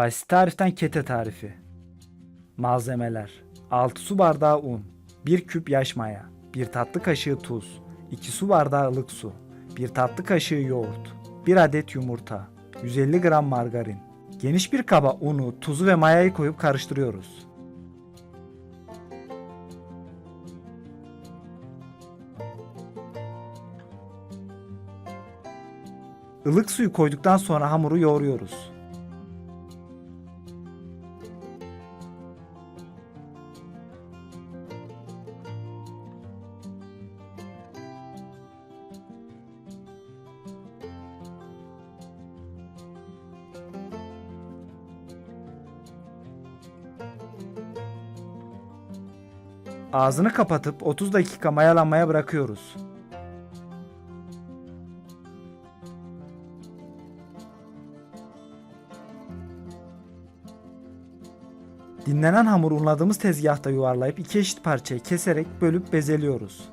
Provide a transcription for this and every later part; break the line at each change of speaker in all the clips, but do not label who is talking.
Basit tariften kete tarifi. Malzemeler 6 su bardağı un 1 küp yaş maya 1 tatlı kaşığı tuz 2 su bardağı ılık su 1 tatlı kaşığı yoğurt 1 adet yumurta 150 gram margarin Geniş bir kaba unu, tuzu ve mayayı koyup karıştırıyoruz. Ilık suyu koyduktan sonra hamuru yoğuruyoruz. Ağzını kapatıp 30 dakika mayalanmaya bırakıyoruz. Dinlenen hamuru unladığımız tezgahta yuvarlayıp iki eşit parçaya keserek bölüp bezeliyoruz.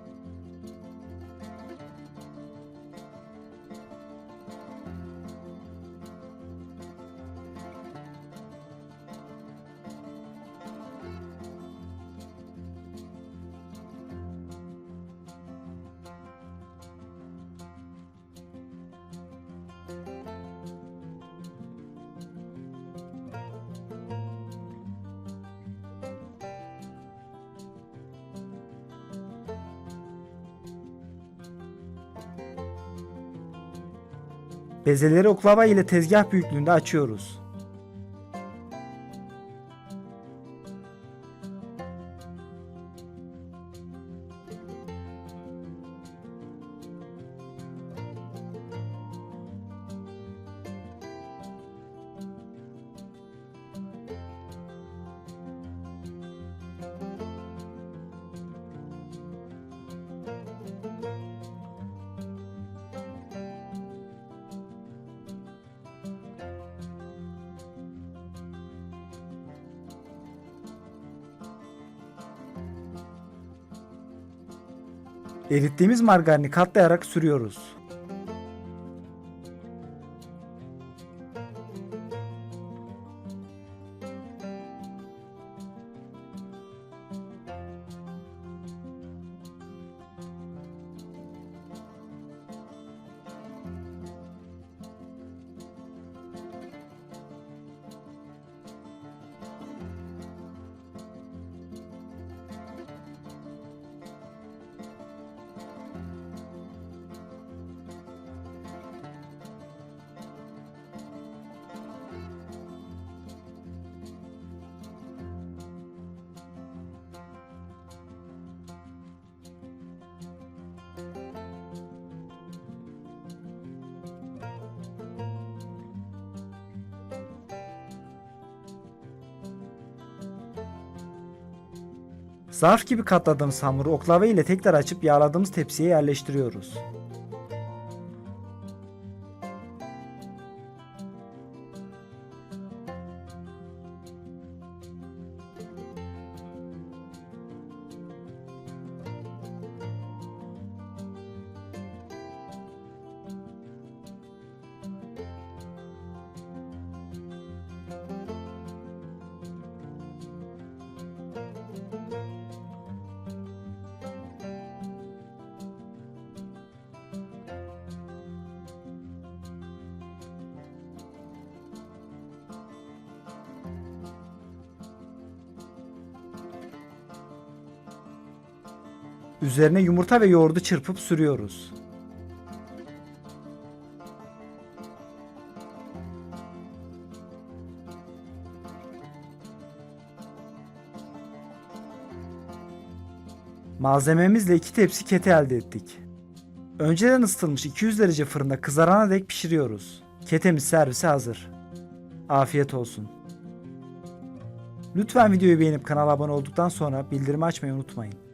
Bezeleri oklava ile tezgah büyüklüğünde açıyoruz. Erittiğimiz margarini katlayarak sürüyoruz. Zarf gibi katladığımız hamuru oklava ile tekrar açıp yağladığımız tepsiye yerleştiriyoruz. Üzerine yumurta ve yoğurdu çırpıp sürüyoruz. Malzememizle iki tepsi kete elde ettik. Önceden ısıtılmış 200 derece fırında kızarana dek pişiriyoruz. Ketemiz servise hazır. Afiyet olsun. Lütfen videoyu beğenip kanala abone olduktan sonra bildirimi açmayı unutmayın.